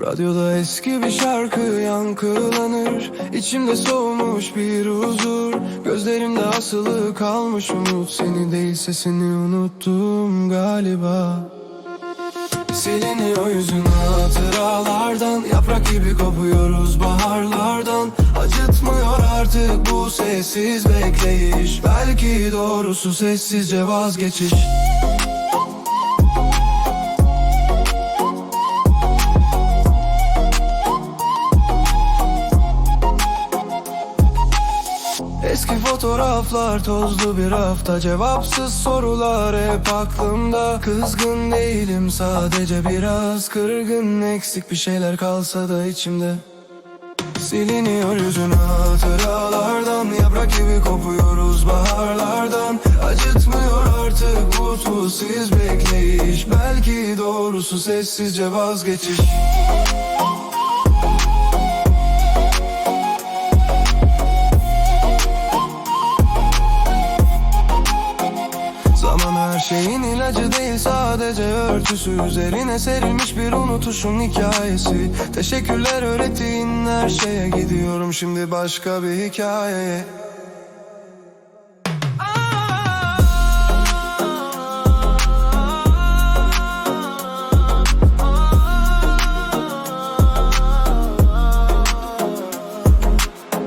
Radyoda eski bir şarkı yankılanır. İçimde soğumuş bir huzur. Gözlerimde asılı kalmış umut. Seni değil sesini unuttum galiba. Siliniyor yüzün hatıralardan. Yaprak gibi kopuyoruz baharlardan. Acıtmıyor artık bu sessiz bekleyiş. Belki doğrusu sessizce vazgeçiş Eski fotoğraflar tozlu bir hafta Cevapsız sorular hep aklımda. Kızgın değilim sadece biraz kırgın Eksik bir şeyler kalsa da içimde. Siliniyor yüzün hatıralardan Yaprak gibi kopuyoruz baharlardan. Acıtmıyor artık bu bekleyiş Belki doğrusu sessizce vazgeçiş şeyin ilacı değil sadece örtüsü. Üzerine serilmiş bir unutuşun hikayesi. Teşekkürler öğrettiğin her şeye. Gidiyorum şimdi başka bir hikayeye